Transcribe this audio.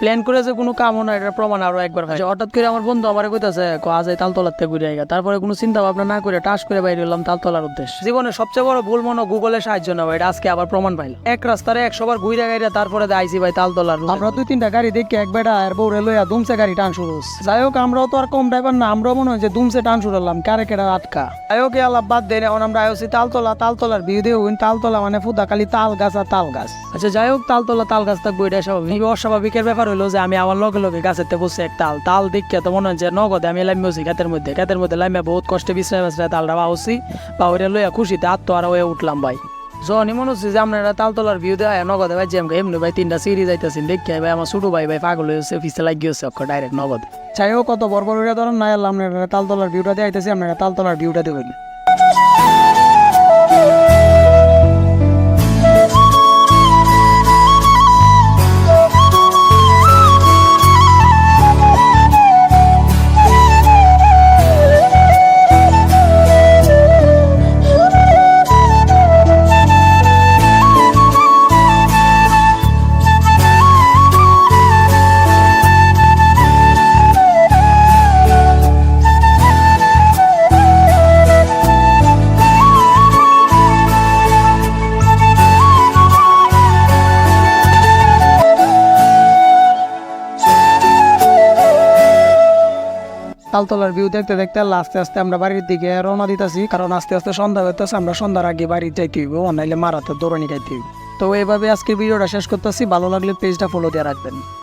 Plan করে যে কোনো কামও না এটা প্রমাণ আরও একবার হয় হঠাৎ করে আমার বন্ধু আমার কইতাছে এই তালতলার থেকে ঘুরে আইগা। তারপরে কোনো চিন্তা ভাবনা না করে টাস করে বাইরে এলাম তালতলার উদ্দেশ্য। জীবনে সবচেয়ে বড় ভুল মনে গুগলের সাহায্য নেওয়া এটা আজকে আবার প্রমাণ পাইল এক রাস্তারে একশোবার ঘুরে গাইরে তারপরে আইসি ভাই তালতলার আমরা দুই তিনটা গাড়ি দেখি এক বেটা আর বউরে লইয়া দুমসে গাড়ি টান শুরু। যাই হোক আমরাও তো আর কম ড্রাইভার না আমরাও মনে হয় যে দুমসে টান শুরু করলাম কারে কেডা আটকা। যাই হোক আল্লাহ বাদ দেন এখন আমরা আইসি তালতলা তালতলার ভিউ দিয়ে তালতলা মানে ফুদা খালি তাল গাছ আর তাল গাছ আচ্ছা যাই হোক তালতলা তাল গাছ থাকব এটা স্বাভাবিক। অস্বাভাবিকের ব্যাপার হলো যে আমি আমার লগে লগে গাছেতে বসে এক তাল তাল দেখে তো মনে হয় যে নগদে আমি লামিয়েছি গাতের মধ্যে গাতের মধ্যে লামিয়া বহুত কষ্টে বিশ্রাম বিশ্রাম তালটা পাওছি বা ওইটা লইয়া খুশিতে আত্ম আর হয়ে উঠলাম ভাই। যখনই মনে হচ্ছে যে আপনারা তালতলার ভিউ দেয় নগদে ভাই জ্যাম এমনি ভাই তিনটা সিঁড়ি যাইতেছেন দেখে ভাই আমার ছোট ভাই ভাই পাগল হয়েছে ফিসে লাগিয়েছে অক্ষর ডাইরেক্ট নগদে। চাই কত বড় বড় ধরেন না আপনারা তালতলার ভিউটা আইতেছি আপনারা তালতলার ভিউটা দেবেন। তালতলার ভিউ দেখতে দেখতে আস্তে আস্তে আমরা বাড়ির দিকে রওনা দিতেছি, কারণ আস্তে আস্তে সন্ধ্যা হইতেছে, আমরা সন্ধ্যার আগে বাড়ি যাইতে হইব, নাইলে মারাতে দৌড়ানি খাইতে হইব। তো এইভাবে আজকে ভিডিওটা শেষ করতেছি, ভালো লাগলে পেজটা ফলো দিয়ে রাখবেন।